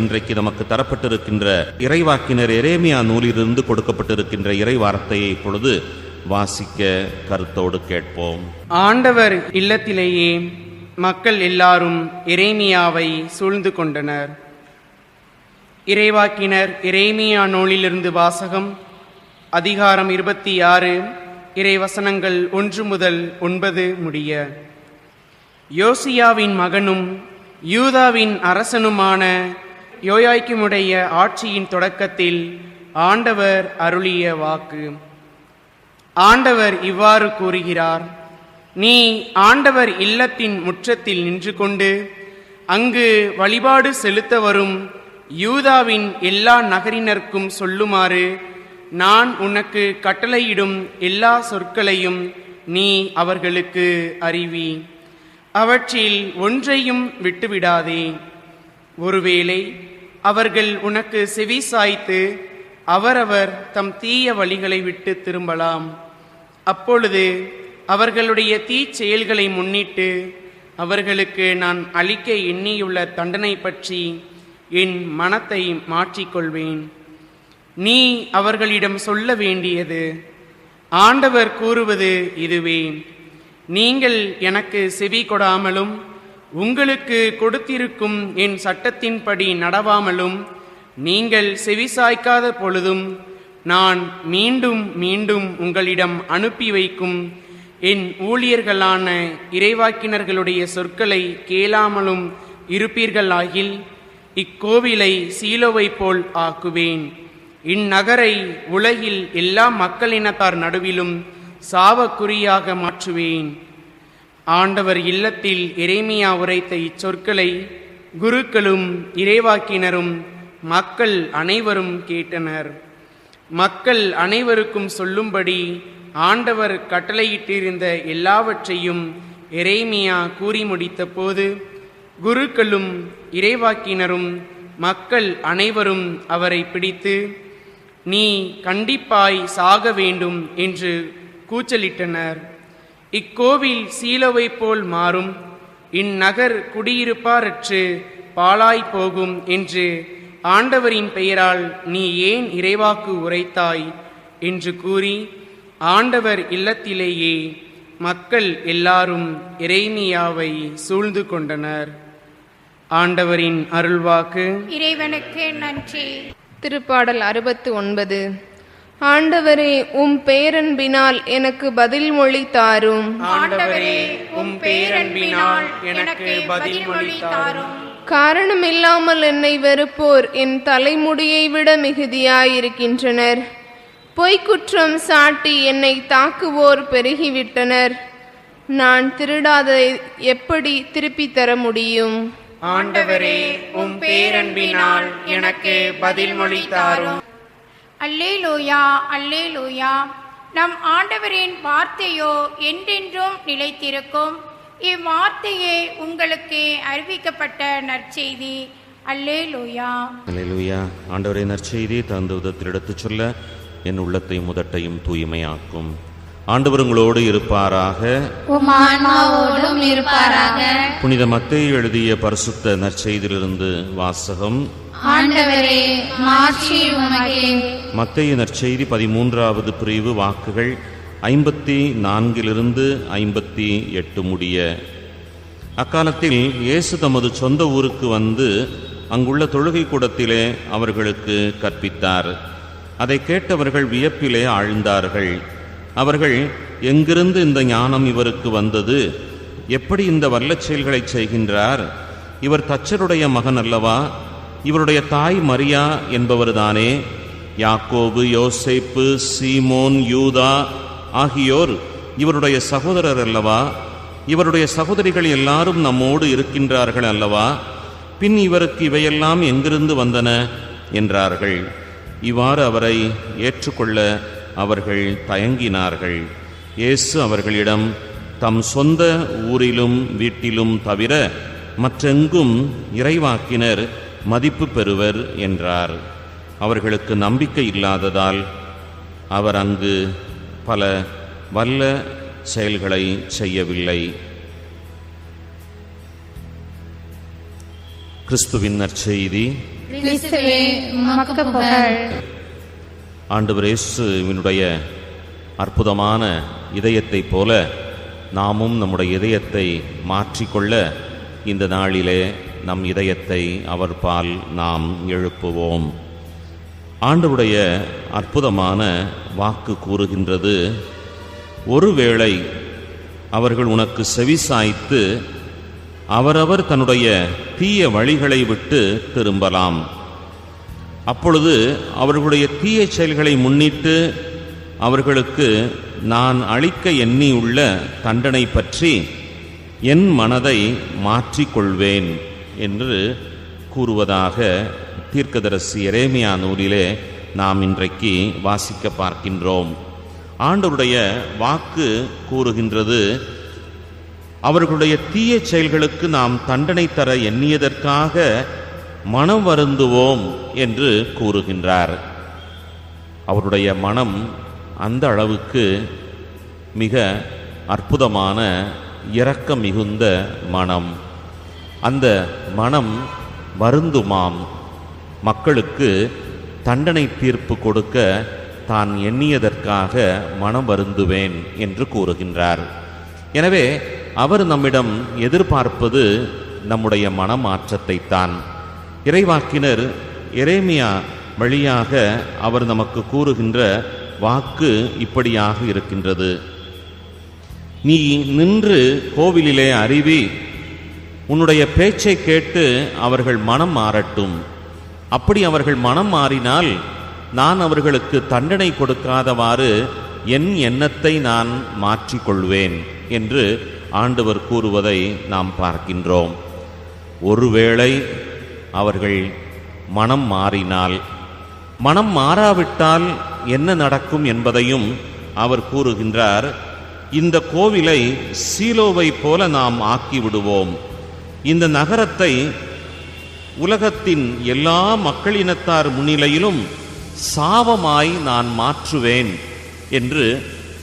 இன்றைக்கு நமக்கு தரப்பட்டிருக்கின்ற இறைவாக்கினர் எரேமியா நூலிலிருந்து கொடுக்கப்பட்டிருக்கின்ற இறை வார்த்தையை இப்பொழுது வாசிக்க கருத்தோடு கேட்போம். ஆண்டவர் இல்லத்திலேயே மக்கள் எல்லாரும் இறைமியாவை சூழ்ந்து கொண்டனர். இறைவாக்கினர் இறைமியா நூலிலிருந்து வாசகம் அதிகாரம் இருபத்தி ஆறு இறைவசனங்கள் ஒன்று முதல் ஒன்பது முடிய. யோசியாவின் மகனும் யூதாவின் அரசனுமான யோயாய்க்குமுடைய ஆட்சியின் தொடக்கத்தில் ஆண்டவர் அருளிய வாக்கு. ஆண்டவர் இவ்வாறு கூறுகிறார் நீ ஆண்டவர் இல்லத்தின் முற்றத்தில் நின்று கொண்டு அங்கு வழிபாடு செலுத்த வரும் யூதாவின் எல்லா நகரினருக்கும் சொல்லுமாறு நான் உனக்கு கட்டளையிடும் எல்லா சொற்களையும் நீ அவர்களுக்கு அறிவி. அவற்றில் ஒன்றையும் விட்டுவிடாதே. ஒருவேளை அவர்கள் உனக்கு செவி சாய்த்து அவரவர் தம் தீய வழிகளை விட்டு திரும்பலாம். அப்பொழுது அவர்களுடைய தீ செயல்களை முன்னிட்டு அவர்களுக்கு நான் அளிக்க எண்ணியுள்ள தண்டனை பற்றி என் மனத்தை மாற்றிக்கொள்வேன். நீ அவர்களிடம் சொல்ல வேண்டியது ஆண்டவர் கூறுவது இதுவே. நீங்கள் எனக்கு செவி கொடாமலும் உங்களுக்கு கொடுத்திருக்கும் என் சட்டத்தின்படி நடவாமலும் நீங்கள் செவிசாய்க்காத பொழுதும் நான் மீண்டும் மீண்டும் உங்களிடம் அனுப்பி வைக்கும் என் ஊழியர்களான இறைவாக்கினர்களுடைய சொற்களை கேளாமலும் இருப்பீர்களாகில் இக்கோவிலை சீலோவை போல் ஆக்குவேன். இந்நகரை உலகில் எல்லா மக்களினத்தார் நடுவிலும் சாவக்குறியாக மாற்றுவேன். ஆண்டவர் இல்லத்தில் இறைமையா உரைத்த இச்சொற்களை குருக்களும் இறைவாக்கினரும் மக்கள் அனைவரும் கேட்டனர். மக்கள் அனைவருக்கும் சொல்லும்படி ஆண்டவர் கட்டளையிட்டிருந்த எல்லாவற்றையும் இறைமையா கூறி முடித்த போது குருக்களும் இறைவாக்கினரும் மக்கள் அனைவரும் அவரை பிடித்து நீ கண்டிப்பாய் சாக வேண்டும் என்று கூச்சலிட்டனர். இக்கோவில் சீலவை போல் மாறும். இந்நகர் குடியிருப்பாரற்று பாழாய் போகும் என்று ஆண்டவரின் பெயரால் நீ ஏன் இறைவாக்கு உரைத்தாய்? என்று கூறி ஆண்டவர் இல்லத்திலேயே மக்கள் எல்லாரும் இறைமியாவை சூழ்ந்து கொண்டனர். ஆண்டவரின் அருள்வாக்கு. இறைவனுக்கு நன்றி. திருப்பாடல் அறுபத்து ஒன்பது. ஆண்டவரே உம் பேரன்பினால் எனக்கு பதில் மொழி தாரும். ஆண்டவரே உம் பேரன்பினால் எனக்கு பதில் மொழி தாரும். காரணமில்லாமல் என்னை வெறுப்போர் என் தலைமுடியை விட மிகுதியாயிருக்கின்றனர். பொய்க்குற்றம் சாட்டி என்னை தாக்குவோர் பெருகிவிட்டனர். நான் திருடாதை எப்படி திருப்பித் தர முடியும்? ஆண்டவரே உம் பேரன்பினால் எனக்கு பதில் மொழி தாரும். அல்லேலூயா அல்லேலூயா. நம் ஆண்டவரின் வார்த்தையோ என்றென்றும் நிலைத்திருக்கும். இவ்வார்த்தையே உங்களுக்கு அறிவிக்கப்பட்ட நற்செய்தி. அல்லேலூயா. அல்லேலூயா. ஆண்டவரை நற்செய்தி தந்த உதத்தில் எடுத்துச் சொல்ல என் உள்ளத்தையும் முதட்டையும் தூய்மையாக்கும். ஆண்டவர் உங்களோடு இருப்பாராக. ஆன்மாவோடும் இருப்பாராக. புனித மத்தேயு எழுதிய பரிசுத்த நற்செய்தியிலிருந்து வாசகம். ஆண்டவரே மத்தேயு நற்செய்தி பதிமூன்றாவது பிரிவு வாக்குகள் ஐம்பத்தி நான்கிலிருந்து ஐம்பத்தி எட்டு முடிய. அக்காலத்தில் இயேசு தமது சொந்த ஊருக்கு வந்து அங்குள்ள தொழுகை கூடத்திலே அவர்களுக்கு கற்பித்தார். அதை கேட்டவர்கள் வியப்பிலே ஆழ்ந்தார்கள். அவர்கள் எங்கிருந்து இந்த ஞானம் இவருக்கு வந்தது? எப்படி இந்த வல்லச் செயல்களைச் செய்கின்றார்? இவர் தச்சருடைய மகன் அல்லவா? இவருடைய தாய் மரியா என்பவர்தானே? யாக்கோபு யோசேப்பு சீமோன் யூதா ஆகியோர் இவருடைய சகோதரர் அல்லவா? இவருடைய சகோதரிகள் எல்லாரும் நம்மோடு இருக்கின்றார்கள் அல்லவா? பின் இவருக்கு இவையெல்லாம் எங்கிருந்து வந்தன? என்றார்கள். இவ்வாறு அவரை ஏற்றுக்கொள்ள அவர்கள் தயங்கினார்கள். இயேசு அவர்களிடம் தம் சொந்த ஊரிலும் வீட்டிலும் தவிர மற்றெங்கும் இறைவாக்கினர் மதிப்பு பெறுவர் என்றார். அவர்களுக்கு நம்பிக்கை இல்லாததால் அவர் அங்கு பல வல்ல செயல்களை செய்யவில்லை. கிறிஸ்துவின் நற்செய்தி. ஆண்டவர் இயேசுவினுடைய அற்புதமான இதயத்தைப் போல நாமும் நம்முடைய இதயத்தை மாற்றிக்கொள்ள இந்த நாளிலே நம் இதயத்தை அவர் பால் நாம் எழுப்புவோம். ஆண்டவருடைய அற்புதமான வாக்கு கூறுகின்றது ஒருவேளை அவர்கள் உனக்கு செவிசாய்த்து அவரவர் தன்னுடைய தீய வழிகளை விட்டு திரும்பலாம். அப்பொழுது அவர்களுடைய தீய செயல்களை முன்னிட்டு அவர்களுக்கு நான் அளிக்க எண்ணியுள்ள தண்டனை பற்றி என் மனதை மாற்றிக்கொள்வேன் என்று கூறுவதாக தீர்க்கதரசி எரேமியா நூலிலே நாம் இன்றைக்கு வாசிக்க பார்க்கின்றோம். ஆண்டவருடைய வாக்கு கூறுகின்றது அவர்களுடைய தீய செயல்களுக்கு நாம் தண்டனை தர எண்ணியதற்காக மனம் வருந்துவோம் என்று கூறுகின்றார். அவருடைய மனம் அந்த அளவுக்கு மிக அற்புதமான இரக்கம் மிகுந்த மனம். அந்த மனம் வருந்துமாம். மக்களுக்கு தண்டனை தீர்ப்பு கொடுக்க தான் எண்ணியதற்காக மனம் வருந்துவேன் என்று கூறுகின்றார். எனவே அவர் நம்மிடம் எதிர்பார்ப்பது நம்முடைய மனமாற்றத்தைத்தான். இறைவாக்கினர் எரேமியா வழியாக அவர் நமக்கு கூறுகின்ற வாக்கு இப்படியாக இருக்கின்றது. நீ நின்று கோவிலிலே அறிவி உன்னுடைய பேச்சை கேட்டு அவர்கள் மனம் மாறட்டும். அப்படி அவர்கள் மனம் மாறினால் நான் அவர்களுக்கு தண்டனை கொடுக்காதவாறு என் எண்ணத்தை நான் மாற்றிக்கொள்வேன் என்று ஆண்டவர் கூறுவதை நாம் பார்க்கின்றோம். ஒருவேளை அவர்கள் மனம் மாறினால். மனம் மாறாவிட்டால் என்ன நடக்கும் என்பதையும் அவர் கூறுகின்றார். இந்த கோவிலை சீலோவை போல நாம் ஆக்கி விடுவோம் இந்த நகரத்தை உலகத்தின் எல்லா மக்களினத்தார் முன்னிலையிலும் சாபமாய் நான் மாற்றுவேன் என்று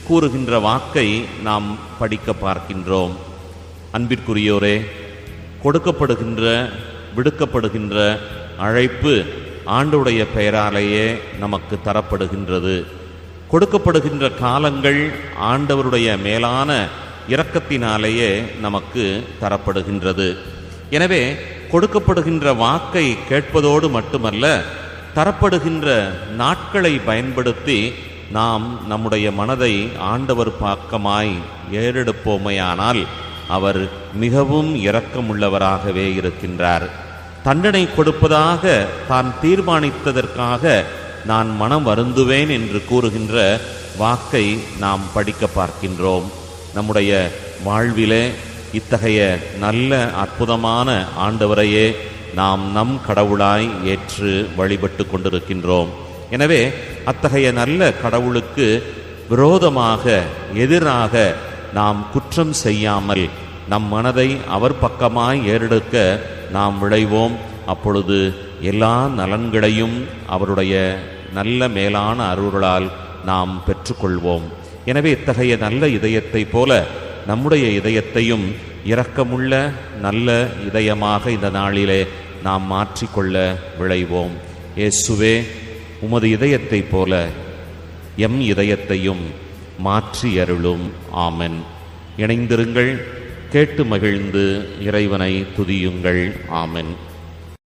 கூறுகின்ற வாக்கை நாம் படிக்க பார்க்கின்றோம். அன்பிற்குரியோரே கொடுக்கப்படுகின்ற விடுக்கப்படுகின்ற அழைப்பு ஆண்டுடைய பெயராலேயே நமக்கு தரப்படுகின்றது. கொடுக்கப்படுகின்ற காலங்கள் ஆண்டவருடைய மேலான இரக்கத்தினாலேயே நமக்கு தரப்படுகின்றது. எனவே கொடுக்கப்படுகின்ற வாக்கை கேட்பதோடு மட்டுமல்ல தரப்படுகின்ற நாட்களை பயன்படுத்தி நாம் நம்முடைய மனதை ஆண்டவர் பக்கமாய் ஏறெடுப்போமையானால் அவர் மிகவும் இரக்கமுள்ளவராகவே இருக்கின்றார். தண்டனை கொடுப்பதாக தான் தீர்மானித்ததற்காக நான் மனம் வருந்துவேன் என்று கூறுகின்ற வாக்கை நாம் படிக்க பார்க்கின்றோம். நம்முடைய வாழ்விலே இத்தகைய நல்ல அற்புதமான ஆண்டவரையே நாம் நம் கடவுளாய் ஏற்று வழிபட்டு கொண்டிருக்கின்றோம். எனவே அத்தகைய நல்ல கடவுளுக்கு விரோதமாக எதிராக நாம் குற்றம் செய்யாமல் நம் மனதை அவர் பக்கமாய் ஏறெடுக்க நாம் விளைவோம். அப்பொழுது எல்லா நலன்களையும் அவருடைய நல்ல மேலான அருளால் நாம் பெற்றுக்கொள்வோம். எனவே இத்தகைய நல்ல இதயத்தைப் போல நம்முடைய இதயத்தையும் இரக்கமுள்ள நல்ல இதயமாக இந்த நாளிலே நாம் மாற்றிக்கொள்ள விளைவோம். இயேசுவே உமது இதயத்தைப் போல எம் இதயத்தையும் மாற்றி அருளும் ஆமன். இணைந்திருங்கள். கேட்டு மகிழ்ந்து இறைவனை துதியுங்கள். ஆமென்.